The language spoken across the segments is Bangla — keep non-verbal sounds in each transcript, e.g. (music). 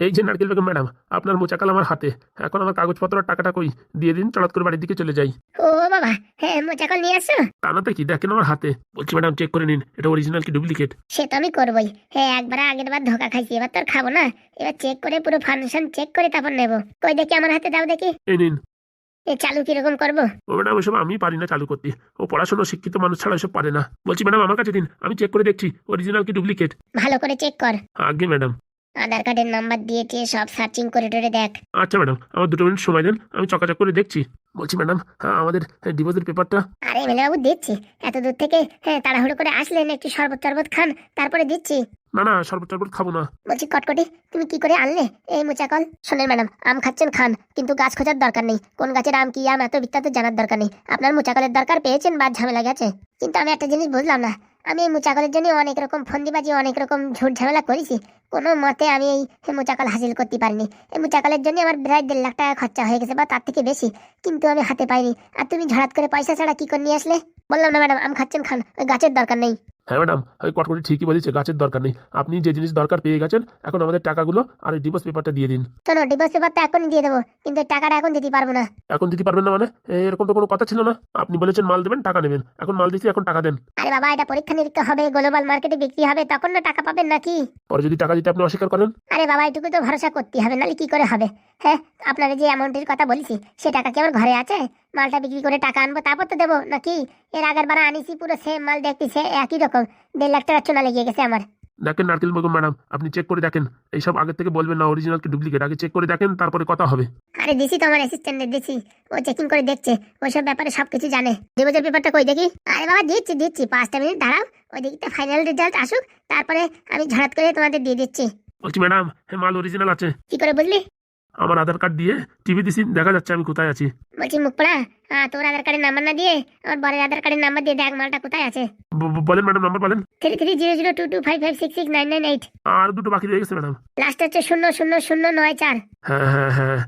এই যে নারকেল বেগম ম্যাডাম আপনার মোচাকাল আমার হাতে। এখন আমার কাগজপত্র আর টাকাটা কই? দিয়ে দিন চড়াত করে বাড়ির দিকে চলে যাই। ও বাবা হ্যাঁ মোচাকল নিয়ে আসছো টানাতে কি? দেখেন আমার হাতে। বলছি ম্যাডাম চেক করে নিন এটা অরিজিনাল কি ডুপ্লিকেট সে তো আমি করবোই। হ্যাঁ একবার আগের বার ধোকা খাইছি এবার তো আর খাব না। এবার চেক করে পুরো ফাংশন চেক করে তারপর নেব। কই দেখি আমার হাতে দাও দেখি। এই নিন। এ চালু কীরকম করব? ও ম্যাডাম ওসব আমি পারি না চালু করতে। ও পড়াশোনা শিক্ষিত মানুষ ছাড়া এসব পারে না। বলছি ম্যাডাম আমার কাছে দিন আমি চেক করে দেখছি অরিজিনাল কি ডুপ্লিকেট ভালো করে চেক কর। আগে ম্যাডাম। আধার কার্ডের নাম্বার দিয়ে টিয়ে সব সার্চিং করে টরে দেখ। আচ্ছা ম্যাডাম আমার দুটো মিনিট সময় দেন আমি চকাচক করে দেখছি। বলছি ম্যাডাম হ্যাঁ আমাদের ডিভোর্সের পেপারটা। আরে এমএলএ বাবু দিচ্ছি। এত দূর থেকে হ্যাঁ তাড়াহুড়ো করে আসলেন একটু শরবত টরবত খান তারপরে দিচ্ছি। না না শরবত টরবত খাব না। বলছি কটকটি তুমি কি করে আনলে? এই মোচাকল শোনেন ম্যাডাম আম খাচ্ছেন খান কিন্তু গাছ খোঁজার দরকার নেই। কোন গাছের আম কি আম এত বিখ্যাত জানার দরকার নেই। আপনার মোচাকলের দরকার পেয়েছেন বা ঝামেলা গেছে। কিন্তু আমি একটা জিনিস বুঝলাম না। আমি এই মোচাকলের জন্য অনেক রকম ফন্দিবাজি, অনেক রকম ঝুট ঝামেলা করেছি। কোনো মতে আমি এই মোচাকল হাসিল করতে পারিনি। এই মোচাকলের জন্য আমার প্রায় দেড় লাখ টাকা খরচা হয়ে গেছে বা তার থেকে বেশি, কিন্তু আমি হাতে পাইনি। আর তুমি ঝড়াত করে পয়সা ছাড়া কি করে নিয়ে আসলে? বললাম না ম্যাডাম, আমি খাচ্ছেন খান, ওই গাছের দরকার নেই। হ্যাঁ ম্যাডাম ওই কটকটি ঠিকই বলেছে গাছের দরকার নেই। আপনি যে জিনিস দরকার পেয়ে গেছেন এখন আমাদের টাকাগুলো আর এই ডিভোর্স পেপারটা দিয়ে দিন। শোনো ডিভোর্স পেপারটা এখনই দিয়ে দেবো কিন্তু টাকাটা এখন দিতে পারব না। এখন দিতে পারবেন না মানে? এরকম তো কোনো কথা ছিল না। আপনি বলেছেন মাল দেবেন টাকা নেবেন। এখন মাল দিচ্ছি এখন টাকা দেন। আরে বাবা এটা পরীক্ষা নিরীক্ষা হবে গ্লোবাল মার্কেটে বিক্রি হবে তখন না টাকা পাবেন নাকি? পরে যদি টাকা দিতে আপনি অস্বীকার করেন? আরে বাবা এটুকু তো ভরসা করতে হবে নাহলে কি করে হবে? হ্যাঁ আপনারা যে অ্যামাউন্টের কথা বলেছি সে টাকা কি আমার ঘরে আছে? মালটা বিক্রি করে টাকা আনব তারপর তো দেবো। নাকি? এর আগের বার আনিছি পুরো সেম মাল দেখতে সে একই রকম। দেড় লাখ টাকা চুনা লেগে গেছে আমার। দেখেন নারকেল বেগম ম্যাডাম আপনি চেক করে দেখেন। এইসব আগের থেকে বলবেন না অরিজিনাল কি ডুপ্লিকেট আগে চেক করে দেখেন তারপরে কথা হবে। আরে দিছি তো আমার অ্যাসিস্ট্যান্টের দিছি। ও চেকিং করে দেখছে ওইসব ব্যাপারে সবকিছু জানে। ডিভোর্সের পেপারটা কই দেখি? আরে বাবা দিচ্ছি দিচ্ছি। পাঁচটা মিনিট দাঁড়াও ওই দিকটা ফাইনাল রেজাল্ট আসুক তারপরে আমি ঝড়াত করে তোমাদের দিয়ে দিচ্ছি। বলছি ম্যাডাম হ্যাঁ মাল অরিজিনাল আছে। কি করে বুঝলি? আমার আধার কার্ড দিয়ে টিভি দিছি দেখা যাচ্ছে আমি কোথায় আছি। বলছি মুখ পড়া হ্যাঁ তোর আধার কার্ডের নাম্বার না দিয়ে আমার বরের আধার কার্ডের নাম্বার দিয়ে দেখ মালটা কোথায় আছে। বলেন ম্যাডাম নাম্বার বলেন। Three three zero zero two two five five six six nine nine eight. আর দুটো বাকি রয়ে গেছে ম্যাডাম। লাস্ট হচ্ছে শূন্য শূন্য শূন্য নয় চার। হ্যাঁ হ্যাঁ হ্যাঁ,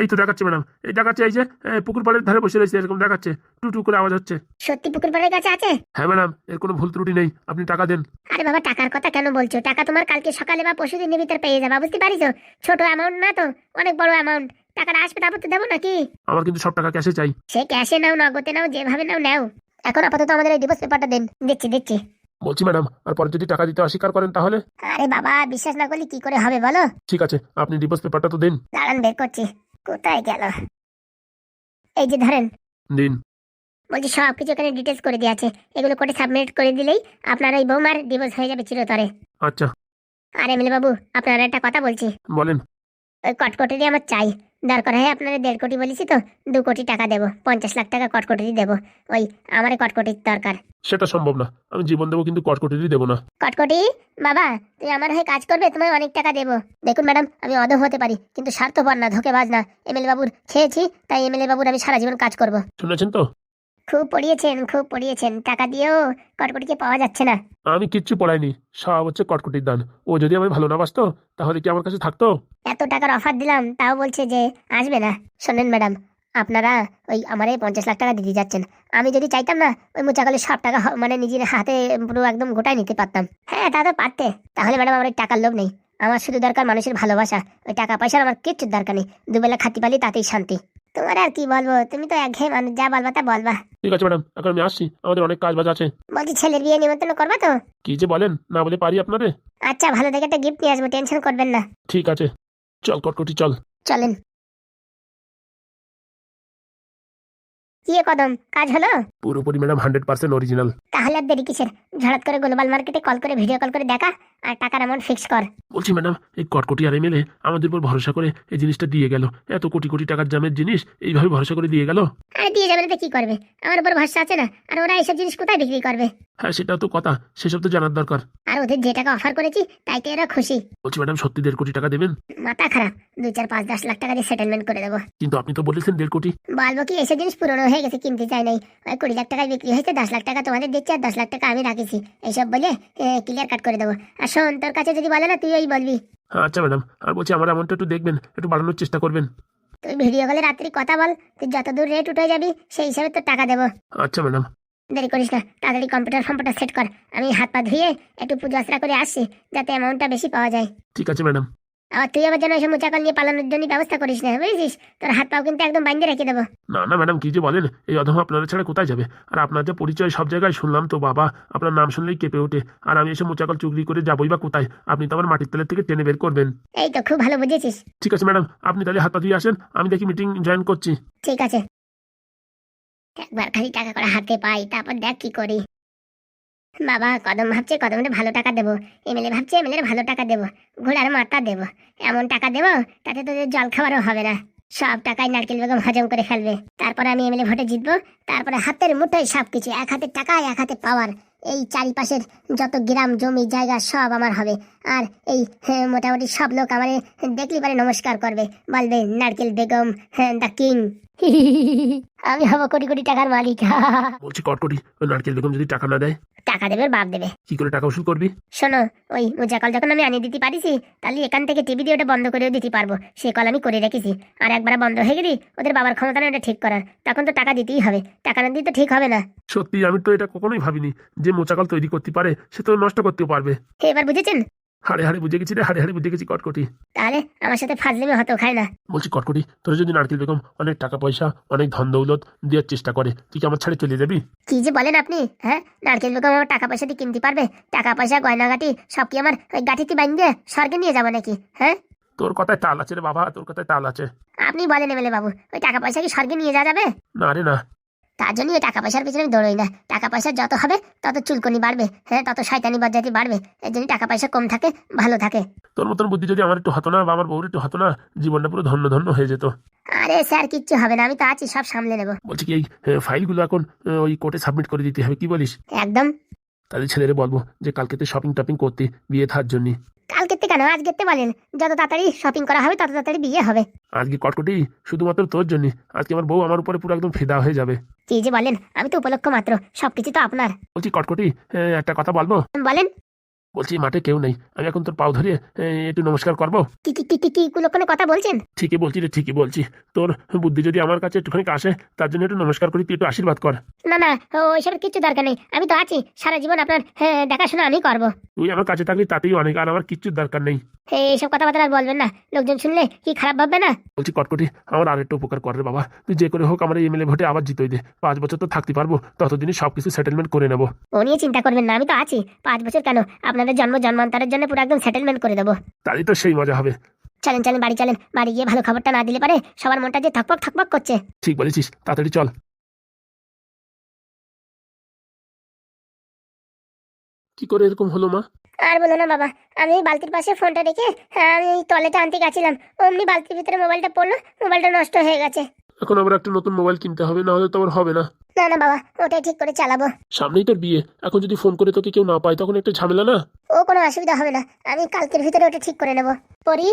এই তো দেখাচ্ছে ম্যাডাম। এই দেখাচ্ছে এই যে পুকুর পাড়ের ধারে বসে রয়েছে এরকম দেখাচ্ছে। টু টু করে আওয়াজ হচ্ছে। সত্যি পুকুর পাড়ের কাছে আছে? হ্যাঁ ম্যাডাম এর কোনো ভুল ত্রুটি নেই আপনি টাকা দেন। আরে বাবা টাকার কথা কেন বলছো? টাকা তোমার কালকে সকালে বা পরশু দিনের ভিতর পেয়ে যাবে বুঝতে পারিছো? ছোট অ্যামাউন্ট না তো অনেক বড় অ্যামাউন্ট টাকাটা আসবে তারপর তো দেবো নাকি? আমার কিন্তু সব টাকা ক্যাশে চাই। সে ক্যাশে নাও নগদে নাও যেভাবে নাও নাও। এখন আপাতত আমাদের এই ডিভোর্স পেপারটা দেন। দিচ্ছি দিচ্ছি। বলছি ম্যাডাম আর পরে যদি টাকা দিতে অস্বীকার করেন তাহলে? আরে বাবা বিশ্বাস না করলে কি করে হবে বলো? ঠিক আছে আপনি ডিভোর্স পেপারটা তো দিন। দাঁড়ান বের করছি। কোথায় গেল? এই যে ধরেন দিন। বলছি সব কিছু এখানে ডিটেলস করে দেওয়া আছে। এগুলো কোর্টে সাবমিট করে দিলেই আপনার এই বৌমার ডিভোর্স হয়ে যাবে চিরতরে। আচ্ছা। আর এমএলএ বাবু আপনার একটা কথা বলছি। বলেন। ওই কটকটি আমার চাই। দরকার হয় আপনারা দেড় কোটি বলেছি তো দু কোটি টাকা দেবো পঞ্চাশ লাখ টাকা কটকটি দেবো ওই আমার কটকটি কটকটির দরকার। সেটা সম্ভব না আমি জীবন দেবো কিন্তু কটকটি দেবো না। কটকটি? বাবা তুই আমার হয়ে কাজ করবে তোমায় অনেক টাকা দেবো। দেখুন ম্যাডাম আমি অধম হতে পারি কিন্তু স্বার্থপর না ধোকে বাজ না। এমএলএ বাবুর খেয়েছি তাই এমএলএ বাবুর আমি সারা জীবন কাজ করব। শুনেছেন তো? খুব পড়িয়েছেন খুব পড়িয়েছেন। টাকা দিয়েও কটকটিকে পাওয়া যাচ্ছে না। আমি কিচ্ছু পড়াইনি সব হচ্ছে কটকটির দান। ও যদি আমি ভালো না বাসতো তাহলে কি আমার কাছে থাকতো? এত টাকার অফার দিলাম তাও বলছে যে আসবে না। শোনেন ম্যাডাম আপনারা ওই আমার এই পঞ্চাশ লাখ টাকা দিতে যাচ্ছেন। আমি যদি চাইতাম না ওই মোচাকলে সব টাকা হ- মানে নিজের হাতে পুরো একদম গোটায় নিতে পারতাম। হ্যাঁ তা তো পারতে। তাহলে ম্যাডাম আমার ওই টাকার লোভ নেই। আমার শুধু দরকার মানুষের ভালোবাসা। ওই টাকা পয়সার আমার কিচ্ছুর দরকার নেই। দুবেলা খাতি পালি তাতেই শান্তি। তোমার আর কি বলব? তুমি তো একঘেয়ে মানুষ যা বলবা তা বলবা। ঠিক আছে ম্যাডাম এখন আমি আসছি আমাদের অনেক কাজ বাজ আছে। বলছি ছেলের বিয়ে নিমন্ত্রণ করবা তো? কি যে বলেন না বলে পারি আপনারে? আচ্ছা ভালো দেখে একটা গিফট নিয়ে আসব টেনশন করবেন না। ঠিক আছে চল কটকটি চল। চলেন। কি এ কদম কাজ হলো? পুরোপুরি ম্যাডাম হান্ড্রেড পার্সেন্ট অরিজিনাল তাহলে আর দেরি কিসের? ঝড়াত করে গ্লোবাল মার্কেটে কল করে ভিডিও কল করে দেখা। আর টাকার অ্যামাউন্ট ফিক্স কর। বলছি ম্যাডাম এই কটকটি আর এমএলএ আমাদের উপর ভরসা করে এই জিনিসটা দিয়ে গেল। এত কোটি কোটি টাকার জামের জিনিস এইভাবে ভরসা করে দিয়ে গেল? আর দিয়ে যাবে না তো কি করবে? আমার উপর ভরসা আছে না। আর ওরা এইসব জিনিস কোথায় বিক্রি করবে? হ্যাঁ সেটাও তো কথা। সেসব তো জানার দরকার। আর ওদের যে টাকা অফার করেছি তাইতে এরা খুশি। বলছি ম্যাডাম সত্যি দেড় কোটি টাকা দেবেন? মাথা খারাপ। দুই চার পাঁচ দশ লাখ টাকা দিয়ে সেটেলমেন্ট করে দেবো। কিন্তু আপনি তো বলেছেন দেড় কোটি। বলব কি এসব জিনিস পুরনো হয়ে গেছে কিনতে চাই নাই। ওই কুড়ি লাখ টাকায় বিক্রি হয়েছে দশ লাখ টাকা তোমাদের দিচ্ছি আর দশ লাখ টাকা আমি রাখেছি। এইসব বলে ক্লিয়ার কাট করে দেবো। আর শোন তোর কাছে যদি বলে না তুই ওই বলবি। আচ্ছা ম্যাডাম আর বলছি আমার অ্যামাউন্টটা একটু দেখবেন একটু বাড়ানোর চেষ্টা করবেন। তুই ভিডিও কলে রাত্রি কথা বল তুই যত দূর রেট উঠে যাবি সেই হিসাবে তোর টাকা দেবো। আচ্ছা ম্যাডাম। দেরি করিস না তাড়াতাড়ি কম্পিউটার ফম্পিউটার সেট কর। আমি হাত পা ধুয়ে একটু পুজো আশ্রা করে আসছি যাতে অ্যামাউন্টটা বেশি পাওয়া যায়। ঠিক আছে ম্যাডাম। আবার তুই আবার যেন এসব মোচাকল নিয়ে পালানোর জন্য ব্যবস্থা করিস না বুঝেছিস? তোর হাত পাও কিন্তু একদম বাইন্দে রেখে দেবো। না না ম্যাডাম কি যে বলেন? এই অধম আপনারা ছাড়া কোথায় যাবে? আর আপনার যে পরিচয় সব জায়গায় শুনলাম তো বাবা আপনার নাম শুনলেই কেঁপে ওঠে। আর আমি এসে মোচাকল চুগলি করে যাবোই বা কোথায়? আপনি তো আমার মাটির তেলের থেকে টেনে বের করবেন। এই তো খুব ভালো বুঝেছিস। ঠিক আছে ম্যাডাম আপনি তাহলে হাত পা ধুয়ে আসেন আমি দেখি মিটিং জয়েন করছি। ঠিক আছে। একবার খালি টাকা করে হাতে পাই তারপর দেখ কি করি। বাবা কদম ভাবছে কদমে ভালো টাকা দেবো। এমএলএ ভাবছে এমএলএ ভালো টাকা দেবো। ঘোড়ার মাথা দেবো। এমন টাকা দেবো তাতে তোদের জল খাওয়ারও হবে না। সব টাকায় নারকেল বেগম হজম করে ফেলবে। তারপরে আমি এমএলএ ভোটে জিতবো। তারপরে হাতের মুঠোয় সব কিছু এক হাতে টাকা এক হাতে পাওয়ার। এই চারিপাশের যত গ্রাম জমি জায়গা সব আমার হবে। আর এই হ্যাঁ, মোটামুটি সব লোক আমার দেখলি পারে নমস্কার করবে। বলবে নারকেল বেগম হ্যাঁ দ্য কিং। (laughs) আমি হব কোটি কোটি টাকার মালিক। (laughs) বলছি কটকটি ওই নারকেল বেগম যদি টাকা না দেয়? টাকা দেবে বাপ দেবে। কি করে টাকা উসুল করবি? শোনো ওই মোজা কল যখন আমি আনিয়ে দিতে পারিছি তাহলে এখান থেকে টিভি দিয়ে ওটা বন্ধ করেও দিতে পারব। সে কল আমি করে রেখেছি। আর একবার বন্ধ হয়ে গেলি ওদের বাবার ক্ষমতা না ওটা ঠিক করার। তখন তো টাকা দিতেই হবে। টাকা না দিয়ে তো ঠিক হবে না। সত্যি আমি তো এটা কখনোই ভাবিনি যে মোচাকল তৈরি করতে পারে সে তো নষ্ট করতেও পারবে। এবার বুঝেছেন? হাড়ে হাড়ে বুঝে গেছি রে হাড়ে হাড়ে বুঝে গেছি কটকটি। তাহলে আমার সাথে ফাজলিমি হতো খায় না। বলছি কটকটি তোর যদি নারকেল বেগম অনেক টাকা পয়সা অনেক ধন দৌলত দেওয়ার চেষ্টা করে। তুই কি আমার ছাড়ে চলে যাবি? কি যে বলেন আপনি হ্যাঁ? নারকেল বেগম আমার টাকা পয়সা দিয়ে কিনতে পারবে? টাকা পয়সা গয়নাগাটি সব কি আমার ওই গাঠিতে বাইন্দে স্বর্গে নিয়ে যাব নাকি হ্যাঁ? তোর কথায় তাল আছে রে বাবা তোর কথায় তাল আছে। আপনি বলেন এমএলএ বাবু ওই টাকা পয়সা কি স্বর্গে নিয়ে যাওয়া যাবে? না রে না। তার জন্য ওই টাকা পয়সার পিছনে দৌড়ই না। টাকা পয়সা যত হবে তত চুলকনি বাড়বে। হ্যাঁ তত শয়তানি বজ্জাতি বাড়বে। এর জন্য টাকা পয়সা কম থাকে ভালো থাকে। তোর মতন বুদ্ধি যদি আমার একটু হতো না বা আমার বউর একটু হতো না জীবনটা পুরো ধন্য ধন্য হয়ে যেত। আরে স্যার কিচ্ছু হবে না আমি তো আছি সব সামলে নেব। বলছি কি এই ফাইলগুলো এখন ওই কোর্টে সাবমিট করে দিতে হবে কি বলিস? একদম। তাদের ছেলেরে বলব যে কালকে তুই শপিং টপিং করতে বিয়ে থার জন্য। কালকে কেন? আজকের তে বলেন। যত তাড়াতাড়ি শপিং করা হবে তত তাড়াতাড়ি বিয়ে হবে। আজকে কটকটি শুধুমাত্র তোর জন্য। আজকে আমার বউ আমার উপরে পুরো একদম ফেদা হয়ে যাবে। কি যে বলেন? আমি তো উপলক্ষ মাত্র সবকিছু তো আপনার। বলছি কটকটি একটা কথা বলব? বলেন। বলছি মাঠে কেউ নেই। আমি এখন তোর পাও ধরে একটু নমস্কার করব? কি কি কি কি কি কুলক্ষণে কথা বলছেন? ঠিকই বলছি রে ঠিকই বলছি। তোর বুদ্ধি যদি আমার কাছে একটুখানি আসে তার জন্য একটু নমস্কার করি তুই একটু আশীর্বাদ কর। না না ওইসবের কিচ্ছু দরকার নেই। আমি তো আছি। সারা জীবন আপনার হ্যাঁ, দেখাশোনা আমি করব। তুই আমার কাছে থাকলি তাতেই অনেক আর আমার কিচ্ছুর দরকার নেই। এইসব কথাবার্তা আর বলবেন না। লোকজন শুনলে কি খারাপ ভাববে না? বলছি কটকটি আমার আর একটু উপকার কর রে বাবা। তুই যে করে হোক আমার এমএলএ ভোটে আবার জিতই দে। পাঁচ বছর তো থাকতে পারব ততদিনই সব কিছু সেটেলমেন্ট করে নেব। ও নিয়ে চিন্তা করবেন না আমি তো আছি। পাঁচ বছর কেন? আপনাদের জন্ম জন্মান্তরের জন্য পুরো একদম সেটেলমেন্ট করে দেবো। তারই তো সেই মজা হবে। চলেন চলেন বাড়ি চলেন। বাড়ি গিয়ে ভালো খবরটা না দিলে পারে সবার মনটা যে থাকপক থাকপক করছে। ঠিক বলেছিস তাড়াতাড়ি চল। কি করে এরকম হলো মা? আর বলো না বাবা আমি বালতির পাশে ফোনটা রেখে আমি টয়লেটে আনতে গেছিলাম। অমনি বালতির ভিতরে মোবাইলটা পড়ল মোবাইলটা নষ্ট হয়ে গেছে। এখন আবার একটা নতুন মোবাইল কিনতে হবে না হলে তো আবার হবে না। না না বাবা ওটাই ঠিক করে চালাবো। সামনেই তোর বিয়ে। এখন যদি ফোন করে তোকে কেউ না পায় তখন একটা ঝামেলা না? ও কোনো অসুবিধা হবে না। আমি কালকের ভিতরে ওটা ঠিক করে নেব। পরি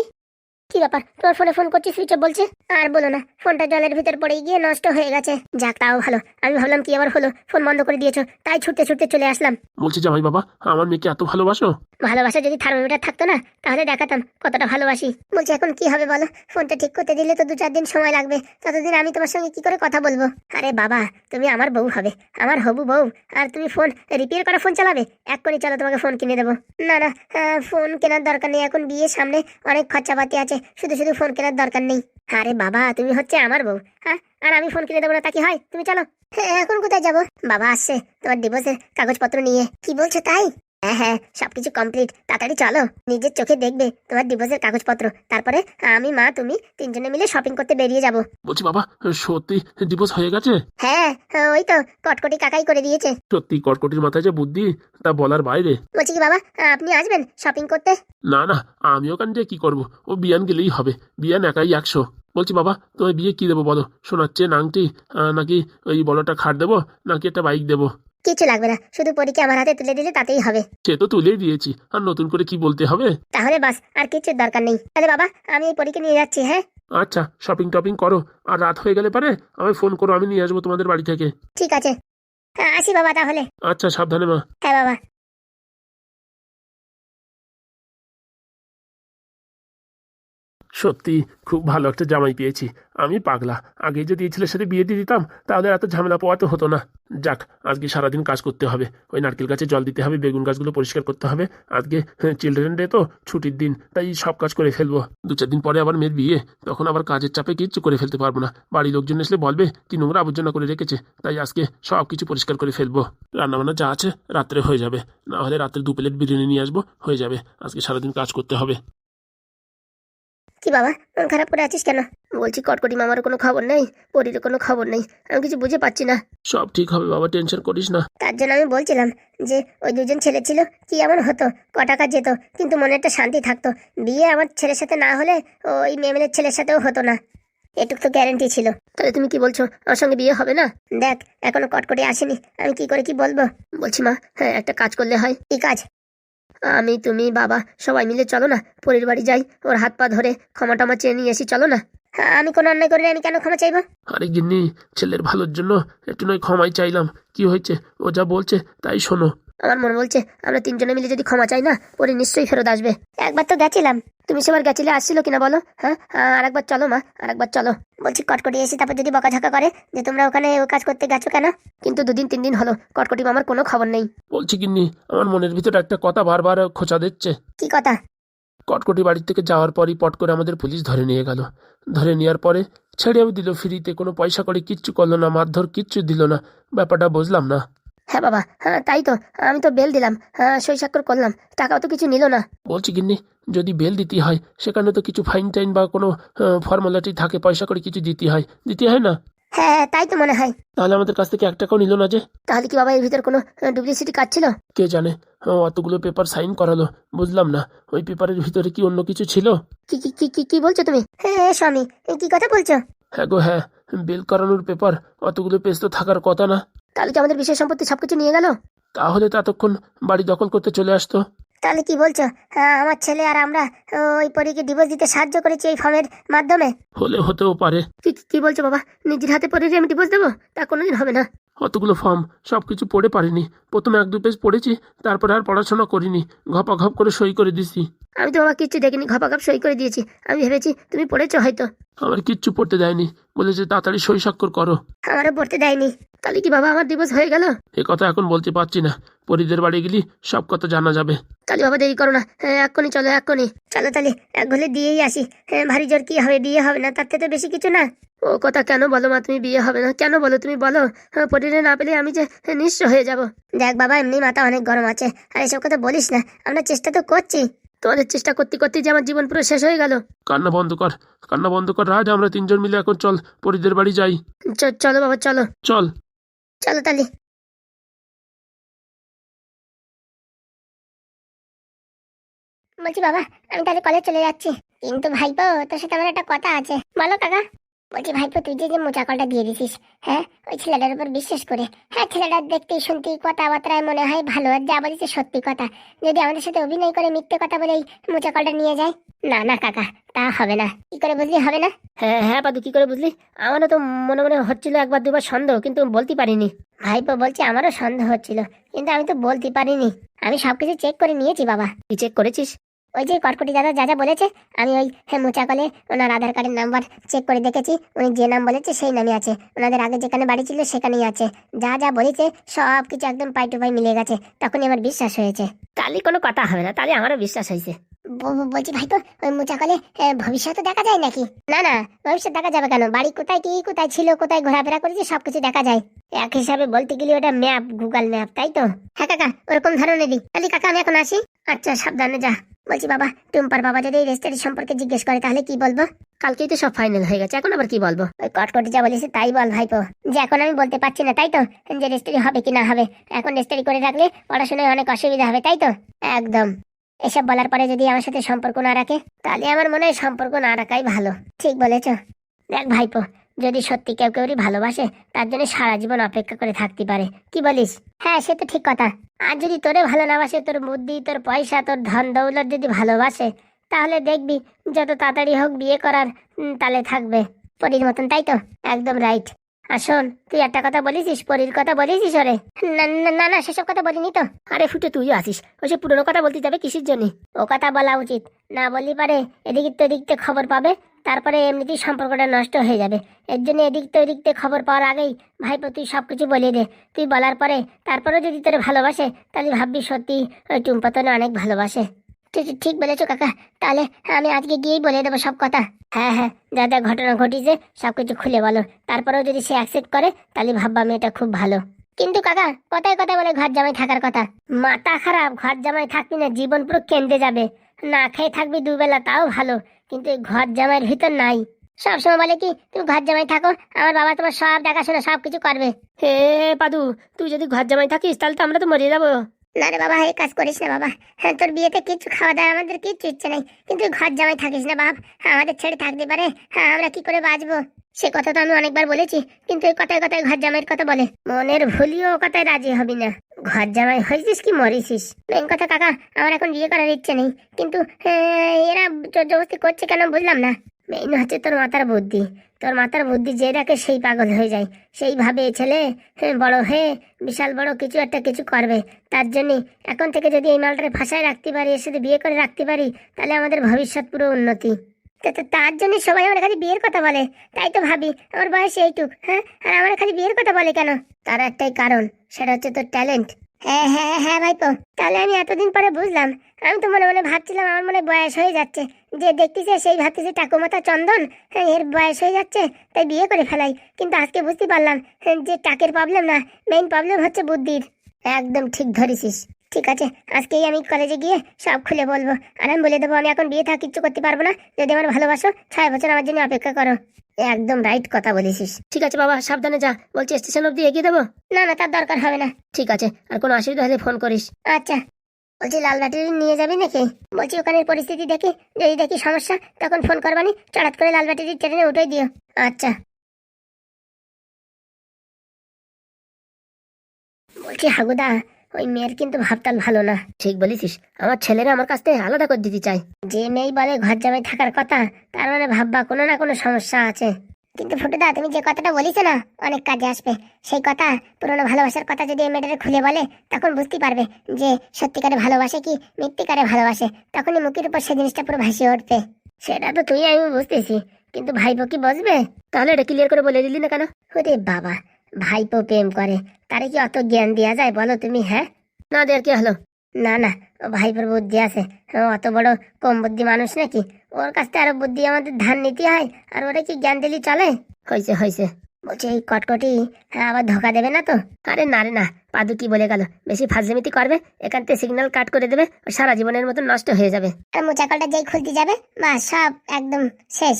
কি ব্যাপার? তোমার ফোনে ফোন করছি সুইচ অফ বলছে? আর বলো না ফোনটা জলের ভিতর পড়ে গিয়ে নষ্ট হয়ে গেছে। যাক তাও ভালো। আমি ভাবলাম কি আবার হলো ফোন বন্ধ করে দিয়েছ তাই ছুটতে ছুটতে চলে আসলাম। বলছি জামাই বাবা আমার মেয়েকে এত ভালোবাসো? ভালোবাসা যদি থার্মোমিটার থাকতো না, তাহলে দেখাতাম কতটা ভালোবাসি। বলছি, এখন কি হবে বলো? ফোনটা ঠিক করতে দিলে তো দু চার দিন সময় লাগবে। ততদিন আমি তোমার সঙ্গে কি করে কথা বলব? আরে বাবা, তুমি আমার বউ হবে, আমার হবু বউ। আর তুমি ফোন রিপেয়ার করা ফোন চালাবে? এক করে চলো তোমাকে ফোন কিনে দেবো। না না ফোন কেনার দরকার নেই। এখন বিয়ের সামনে অনেক খরচাপাতি আছে, শুধু শুধু ফোন কেনার দরকার নেই। আরে বাবা, তুমি হচ্ছে আমার বউ হ্যাঁ? আর আমি ফোন কিনে দেবো না, তা কি হয়? তুমি চলো। হ্যাঁ এখন কোথায় যাব? বাবা আসছে, তোমার ডিভোর্সের কাগজপত্র নিয়ে। কি বলছো তাই? হ্যাঁ হ্যাঁ সবকিছু কমপ্লিট তাড়াতাড়ি চলো নিজের চোখে দেখবে তোমার ডিভোর্সের কাগজপত্র। তারপরে আমি মা তুমি তিনজনে মিলে শপিং করতে বেরিয়ে যাব। বলছি বাবা সত্যি ডিভোর্স হয়ে গেছে? হ্যাঁ হ্যাঁ, ওই তো কটকটি কাকাই করে দিয়েছে। সত্যি কটকটির মাথায় যে বুদ্ধি তা বলার বাইরে। বলছি কি বাবা আপনি আসবেন শপিং করতে? না না আমি ওখান থেকে কি করব? ও বিয়ান গেলেই হবে বিয়ান একাই একশো। বলছি বাবা তোমায় বিয়ে কি দেবো বলো? আংটি আহ, নাকি ওই বড়টা খাট দেবো নাকি একটা বাইক দেবো? কিছু লাগবে না। শুধু পরীকে আমার হাতে তুলে দিলে তাতেই হবে। সে তো তুলেই দিয়েছি। আর নতুন করে কি বলতে হবে? তাহলে বাস আর কিছুর দরকার নেই। তাহলে বাবা আমি এই পরীকে নিয়ে যাচ্ছি হ্যাঁ? আচ্ছা শপিং টপিং করো। আর রাত হয়ে গেলে পারে আমি ফোন করো আমি নিয়ে আসব তোমাদের বাড়ি থেকে। ঠিক আছে। আসি বাবা তাহলে। আচ্ছা সাবধানে মা। হ্যাঁ বাবা। সত্যি খুব ভালো একটা জামাই পেয়েছি। আমি পাগলা। আগে যদি এই ছেলের সাথে বিয়ে দিয়ে দিতাম, তাহলে এত ঝামেলা পোয়াতে হতো না। যাক, আজকে সারাদিন কাজ করতে হবে। ওই নারকেল গাছে জল দিতে হবে, বেগুন গাছগুলো পরিষ্কার করতে হবে। আজকে চিলড্রেন ডে তো, ছুটির দিন, তাই সব কাজ করে ফেলব। দু চার দিন পরে আবার মেয়ের বিয়ে, তখন আবার কাজের চাপে কিচ্ছু করে ফেলতে পারব না। বাড়ির লোকজন এসলে বলবে, কি নোংরা আবর্জনা করে রেখেছে? তাই আজকে সব কিছু পরিষ্কার করে ফেলব। রান্নাবান্না যা আছে, রাত্রে হয়ে যাবে। না হলে রাত্রে দু প্লেট বিরিয়ানি নিয়ে আসব, হয়ে যাবে। আজকে সারাদিন কাজ করতে হবে। কি বাবা মন খারাপ করে আছিস কেন? বলছি কটকটি মামারও কোনো খবর নেই পরিরও কোনো খবর নেই আমি কিছু বুঝে পাচ্ছি না। সব ঠিক হবে বাবা টেনশন করিস না। তার জন্য আমি বলছিলাম যে ওই দুজন ছেলে ছিল কি এমন হতো? ক টাকা যেত কিন্তু মনে একটা শান্তি থাকতো। বিয়ে আমার ছেলের সাথে না হলে ওই মেমেলের ছেলের সাথেও হতো না। এটুক তো গ্যারেন্টি ছিল। তাহলে তুমি কি বলছো আমার সঙ্গে বিয়ে হবে না? দেখ এখনও কটকটি আসেনি আমি কি করে কি বলব? বলছি মা হ্যাঁ একটা কাজ করলে হয়। কি কাজ? আমি তুমি বাবা সবাই মিলে চলো না। পরের বাড়ি যাই। ওর হাত পা ধরে ক্ষমা টমা চেয়ে নিয়ে এসে চলো না। হ্যাঁ, আমি কোনো অন্যায় করিনি আমি কেন ক্ষমা চাইব? আরে গিন্নি ছেলের ভালোর জন্য একটু নয় ক্ষমাই চাইলাম। কি হয়েছে? ও যা বলছে তাই শোনো। আমার মনে বলছে আমরা তিনজনে মিলে যদি ক্ষমা চাই না পরে নিশ্চয়ই ফেরত আসবে। একবার তো গেছিলাম। তুমি সেবার গেছিলে আসছিল কিনা বলো? হ্যাঁ? আর একবার চলো মা আর একবার চলো। বলছি কটকটি এসে তারপর যদি বকাঝকা করে যে তোমরা ওখানে ও কাজ করতে গেছো কেন? কিন্তু দুদিন তিন দিন হলো কটকটি মামার কোনো খবর নেই। বলছি গিন্নি আমার মনের ভিতরে একটা কথা বারবার খোঁচা দিচ্ছে। কি কথা? কটকটি বাড়ি থেকে যাওয়ার পরই পট করে আমাদের পুলিশ ধরে নিয়ে গেল। ধরে নেওয়ার পরে ছেড়েও দিল ফ্রিতে কোনো পয়সা করে কিচ্ছু করল না মারধর কিচ্ছু দিল না ব্যাপারটা বুঝলাম না। হ্যাঁ বাবা হ্যাঁ তাই তো। আমি তো বেল দিলাম। হ্যাঁ সই স্বাক্ষর করলাম। টাকাও তো কিছু নিল না। বলছি গিন্নি যদি বেল দিতে হয় সেখানে তো কিছু ফাইন টাইন বা কোনো ফর্মালিটি থাকে পয়সা করে কিছু দিতে হয়। দিতে হয় না? হ্যাঁ তাই তো মনে হয়। তাহলে আমাদের কাছ থেকে এক টাকাও নিল না যে? তাহলে কি বাবা এর ভিতর কোনো ডুপ্লিসিটি কাজ ছিল? কে জানে? অতগুলো পেপার সাইন করালো। বুঝলাম না ওই পেপারের ভিতরে কি অন্য কিছু ছিল? কি কি কি কি কি বলছো তুমি? হ্যাঁ স্বামী কি কথা বলছো? হ্যাঁ গো হ্যাঁ বেল করানোর পেপার অতগুলো পেজ তো থাকার কথা না। তাহলে কি আমাদের বিষয় সম্পত্তি সবকিছু নিয়ে গেল? তাহলে তো এতক্ষণ বাড়ি দখল করতে চলে আসতো। তাহলে কি বলছো? হ্যাঁ, আমার ছেলে আর আমরা ওই পরীকে ডিভোর্স দিতে সাহায্য করেছি এই ফর্মের মাধ্যমে? হলে হতেও পারে। কি কি বলছো বাবা? নিজের হাতে পরীকে আমি ডিভোর্স দেবো? তা কোনোদিন হবে না। অতগুলো ফর্ম সব কিছু পড়ে পারিনি। প্রথমে এক দু পেজ পড়েছি তারপরে আর পড়াশোনা করিনি। ঘপা ঘপ করে সই করে দিছি। আমি তো বাবা কিচ্ছু দেখিনি ঘপাঘপ সই করে দিয়েছি। আমি ভেবেছি তুমি পড়েছো হয়তো। আমার কিচ্ছু পড়তে দেয়নি। বলেছে তাড়াতাড়ি সই স্বাক্ষর করো। আমারও পড়তে দেয়নি। তাহলে কি বাবা আমার দিবস হয়ে গেল? এ কথা এখন বলতে পারছি না। পরিদের বাড়ি গেলি সব কথা জানা যাবে। তাহলে বাবা দেরি করো না। হ্যাঁ এক্ষুনি চলো এক্ষুনি। চলো তাহলে এক ঘরে দিয়েই আসি। হ্যাঁ ভারী জোর কি হবে বিয়ে হবে না তার থেকে তো বেশি কিছু না। ও কথা কেন বলো মা তুমি বিয়ে হবে না? কেন বলো তুমি বলো। হ্যাঁ পরিরে না পেলে আমি যে হ্যাঁ, নিঃস্ব হয়ে যাব। দেখ বাবা এমনি মাথা অনেক গরম আছে। আর এসব কথা বলিস না। আমরা চেষ্টা তো করছি। তোমাদের চেষ্টা করতে করতে যে আমার জীবন পুরো শেষ হয়ে গেল। কান্না বন্ধ কর কান্না বন্ধ কর রাজ আমরা তিনজন মিলে এখন চল পরিদের বাড়ি যাই। চ- চলো বাবা চলো। চল। চলো তাহলে। বলছি বাবা আমি তাহলে কলেজ চলে যাচ্ছি। কিন্তু ভাইপো তোর সাথে আমার একটা কথা আছে। বলো কাকা। বলছি ভাইপো তুই যে যে মোচা কলটা দিয়ে দিছিস হ্যাঁ? ওই ছেলেটার উপর বিশ্বাস করে। হ্যাঁ ছেলেটার দেখতেই শুনতেই কথাবার্তায় মনে হয় ভালো আর যা বলেছে সত্যি কথা। যদি আমাদের সাথে অভিনয় করে মিথ্যে কথা বলে এই মোচা কলটা নিয়ে যায়? না না কাকা তা হবে না। কি করে বুঝলি হবে না? হ্যাঁ হ্যাঁ পাদু কি করে বুঝলি? আমারও তো মনে মনে হচ্ছিল একবার দুবার সন্দেহ কিন্তু বলতে পারিনি। ভাইপো বলছে আমারও সন্দেহ হচ্ছিল কিন্তু আমি তো বলতে পারিনি। আমি সবকিছু চেক করে নিয়েছি বাবা। তুই চেক করেছিস? ওই যে কটকটি দাদা যা যা বলেছে আমি ওই মোচা কলে ওনার আধার কার্ডের নাম্বার চেক করে দেখেছি উনি যে নাম বলেছে সেই নামই আছে। ওনাদের আগে যেখানে বাড়ি ছিল সেখানেই আছে। যা যা বলেছে সব কিছু একদম পাই টু পাই মিলে গেছে তখনই আমার বিশ্বাস হয়েছে। তাহলে কোনো কথা হবে না তাহলে আমারও বিশ্বাস হয়েছে। বলছি ভাই তো ওই মোচাকলে ভবিষ্যৎ দেখা যায় নাকি? না না ভবিষ্যৎ দেখা যাবে কেন? বাড়ি কোথায় কি কোথায় ছিল কোথায় ঘোরাফেরা করেছে সবকিছু দেখা যায়। এক হিসাবে বলতে গেলে ওটা ম্যাপ গুগল ম্যাপ তাই তো? হ্যাঁ কাকা ওরকম ধরনেরই। তাহলে কাকা আমি এখন আসি। আচ্ছা সাবধানে যা। বলছি বাবা টুম্পার বাবা যদি রেস্টারি সম্পর্কে জিজ্ঞেস করে তাহলে কি বলব? কালকেই তো সব ফাইনাল হয়ে গেছে এখন আবার কি বলব? ওই কটকটি যা বলেছে তাই বল ভাইপো। যে এখন আমি বলতে পারছি না তাই তো? যে রেস্টারি হবে কি না হবে। এখন রেস্টারি করে রাখলে পড়াশোনায় অনেক অসুবিধা হবে তাই তো? একদম। এসব বলার পরে যদি আমার সাথে সম্পর্ক না রাখে তাহলে আমার মনে হয় সম্পর্ক না রাখাই ভালো। ঠিক বলেছ। দেখ ভাইপো যদি সত্যি কেউ কেউরি ভালোবাসে তার জন্য সারা জীবন অপেক্ষা করে থাকতে পারে। কি বলিস? হ্যাঁ সে তো ঠিক কথা। আর যদি তোরে ভালো না বাসে, তোর বুদ্ধি, তোর পয়সা, তোর ধন দৌলত যদি ভালোবাসে তাহলে দেখবি যত তাড়াতাড়ি হোক বিয়ে করার তালে থাকবে। পরির মতন, তাই তো? একদম রাইট আর শোন, তুই একটা কথা বলেছিস, পরির কথা বলেছিস ওরে? না, না- সেসব কথা বলিনি তো। আরে ফুটে, তুইও আসিস। ওসব পুরনো কথা বলতে যাবে কিসের জন্য? ও কথা বলা উচিত। না বললি পারে, এদিক তো এদিক খবর পাবে। তারপরে এমনিতেই সম্পর্কটা নষ্ট হয়ে যাবে। এর জন্য এদিক তো এদিক থেকে খবর পাওয়ার আগেই, ভাইপো, তুই সব কিছু বলে দে। তুই বলার পরে, তারপরেও যদি তোরে ভালোবাসে, তাহলে ভাববি সত্যি, ওই টুম্পাতনে অনেক ভালোবাসে। ঠিক বলেছ কাকা। তাহলে আমি আজকে গিয়েই বলে দেবো সব কথা। হ্যাঁ হ্যাঁ যা যা ঘটনা ঘটিছে সব কিছু খুলে বলো। তারপরেও যদি সে অ্যাকসেপ্ট করে, তাহলে ভাববা মেয়েটা খুব ভালো। কিন্তু কাকা, কথায় কথায় বলে ঘর জামাই থাকার কথা। মাথা খারাপ, ঘর জামাই থাকবি না, জীবন পুরো কেন্দ্রে যাবে। না খেয়ে থাকবি দুবেলা, তাও ভালো। কিন্তু এই ঘর জামাইয়ের ভিতর নাই। সবসময় বলে কি তুমি ঘর জামাই থাকো আমার বাবা তোমার সব দেখাশোনা সব কিছু করবে। হে পাদু তুই যদি ঘর জামাই থাকিস তাহলে তো আমরা তো মরে যাব। না রে বাবা এই কাজ করিস না বাবা। হ্যাঁ তোর বিয়েতে কিচ্ছু খাওয়া দাওয়া আমাদের কিচ্ছু ইচ্ছে নেই। কিন্তু ঘর জামাই থাকিস না বাপ। হ্যাঁ আমাদের ছেড়ে থাকতে পারে। হ্যাঁ আমরা কি করে বাঁচবো? সে কথা তো আমি অনেকবার বলেছি কিন্তু এই কথায় কথায় ঘর জামাইয়ের কথা বলে। মনের ভুলিও কথায় রাজি হবি না। ঘর জামাই হয়েছিস কি মরিছিস মেন কথা কাকা আমার এখন বিয়ে করার ইচ্ছে নেই। কিন্তু আহ, এরা জবরদস্তি করছে কেন বুঝলাম না। মেইন হচ্ছে তোর মাথার বুদ্ধি। তোর মাথার বুদ্ধি যে রাখে সেই পাগল হয়ে যায়। সেইভাবে ছেলে হ্যাঁ, বড় হয়ে বিশাল বড় কিছু একটা কিছু করবে। তার জন্যে এখন থেকে যদি এই মালটাকে ফাঁসায় রাখতে পারি এর সাথে বিয়ে করে রাখতে পারি তাহলে আমাদের ভবিষ্যৎ পুরো উন্নতি। তার জন্য সবাই আমার খালি বিয়ের কথা বলে। তাই তো ভাবি আমার বয়স এইটুক হ্যাঁ? আর আমার খালি বিয়ের কথা বলে কেন? তার একটাই কারণ সেটা হচ্ছে তোর ট্যালেন্ট। হ্যাঁ হ্যাঁ হ্যাঁ ভাইপো তাহলে আমি এতদিন পরে বুঝলাম। আমি তো মনে মনে ভাবছিলাম আমার মনে বয়স হয়ে যাচ্ছে। যে দেখতেছে সেই ভাবতেছে টাকুমাতা চন্দন হ্যাঁ, এর বয়স হয়ে যাচ্ছে তাই বিয়ে করে ফেলাই। কিন্তু আজকে বুঝতে পারলাম হ্যাঁ, যে টাকের প্রবলেম না মেইন প্রবলেম হচ্ছে বুদ্ধির। একদম ঠিক ধরেছিস। ঠিক আছে আজকেই আমি কলেজে গিয়ে সব খুলে বলব। আর আমি বলে দেবো আমি এখন বিয়ে থাকা কিচ্ছু করতে পারব না। যদি আমার ভালোবাসো ছয় বছর আমার জন্য অপেক্ষা করো। একদম রাইট কথা বলেছিস। ঠিক আছে বাবা সাবধানে যা। বলছি স্টেশন অব্দি এগিয়ে দেবো? না না তার দরকার হবে না। ঠিক আছে আর কোনো অসুবিধা হলে ফোন করিস। আচ্ছা। বলছি লাল ব্যাটারি নিয়ে যাবি নাকি? বলছি ওখানের পরিস্থিতি দেখি। যদি দেখি সমস্যা তখন ফোন করবানি। চড়াত করে লাল ব্যাটারি ট্রেনে উঠে দিও। আচ্ছা। বলছি হাগুদা ওই মেয়ের কিন্তু ভাবতাল ভালো না। ঠিক বলেছিস, আমার ছেলেরা আমার কাছ থেকে আলাদা করে দিতে চাই যে মেয়ে বলে ঘর জামাই থাকার কথা, তার মানে ভাববা কোনো না কোনো সমস্যা আছে। কিন্তু ফুটুদা, তুমি যে কথাটা বলিস না, অনেক কাজে আসবে। সেই কথা, পুরোনো ভালোবাসার কথা যদি মেয়েটাকে খুলে বলে, তখন বুঝতে পারবে যে সত্যিকারে ভালোবাসে কি মিথ্যিকারে ভালোবাসে। তখনই মুখের উপর সে জিনিসটা পুরো ভাসিয়ে উঠবে। সেটা তো তুই আমি বুঝতেছি, কিন্তু ভাইপো কি বসবে তাহলে এটা ক্লিয়ার করে বলে দিলি না কেন? ওরে বাবা ভাইপো প্রেম করে। তারে কি অত জ্ঞান দেওয়া যায় বলো তুমি হ্যাঁ? না দেয়ার কি হলো? না না ও ভাইপোর বুদ্ধি আছে। অত বড় কম বুদ্ধি মানুষ নাকি? ওর কাছ থেকে আরও বুদ্ধি আমাদের ধান নিতে হয় আর ওরা কি জ্ঞান দিলি চলে? হয়েছে হয়েছে বলছে এই কটকটি হ্যাঁ আবার ধোকা দেবে না তো? আরে না রে না পাদু কি বলে গেল। বেশি ফাজলিমিতি করবে এখান থেকে সিগন্যাল কাট করে দেবে ও সারা জীবনের মতো নষ্ট হয়ে যাবে। আর মোচাকলটা যেই খুলতে যাবে বা সব একদম শেষ।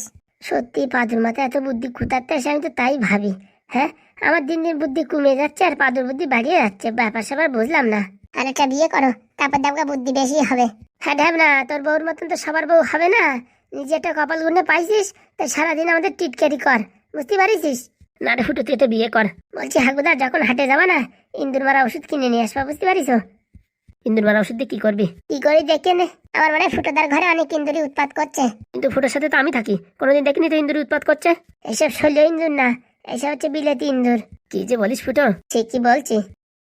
সত্যি পাদুর মাথায় এত বুদ্ধি কুতাতে আসে আমি তো তাই ভাবি। হ্যাঁ আমার দিন দিন বুদ্ধি কমে যাচ্ছে আর পাদুর বুদ্ধি বাড়িয়ে যাচ্ছে। ব্যাপার স্যাপার বুঝলাম না। আর একটা বিয়ে করো তারপর দামকা বুদ্ধি বেশি হবে। হ্যাঁ ঢ্যাব না তোর বউর মতন তো সবার বউ হবে না। নিজে একটা কপাল গুনে পাইছিস তাই সারাদিন আমাদের টিটকারি কর। বুঝতে পারিস না রে ফুটু তুই তো বিয়ে কর। বলছি হাগুদা যখন হাটে যাবা না ইন্দুর মারা ওষুধ কিনে নিয়ে আসবা বুঝতে পারিস? ইন্দুর মারা ওষুধ দিয়ে কি করবি? কি করে দেখে নে। আমার মনে ফুটোদার ঘরে অনেক ইন্দুরি উৎপাত করছে। কিন্তু ফুটোর সাথে তো আমি থাকি। কোনোদিন দেখিনি তো ইন্দুর উৎপাত করছে? এসব শৈল ইন্দুর না। এসব হচ্ছে বিলাতি ইন্দুর কি যে বলিস ফুটো ঠিকই বলছি?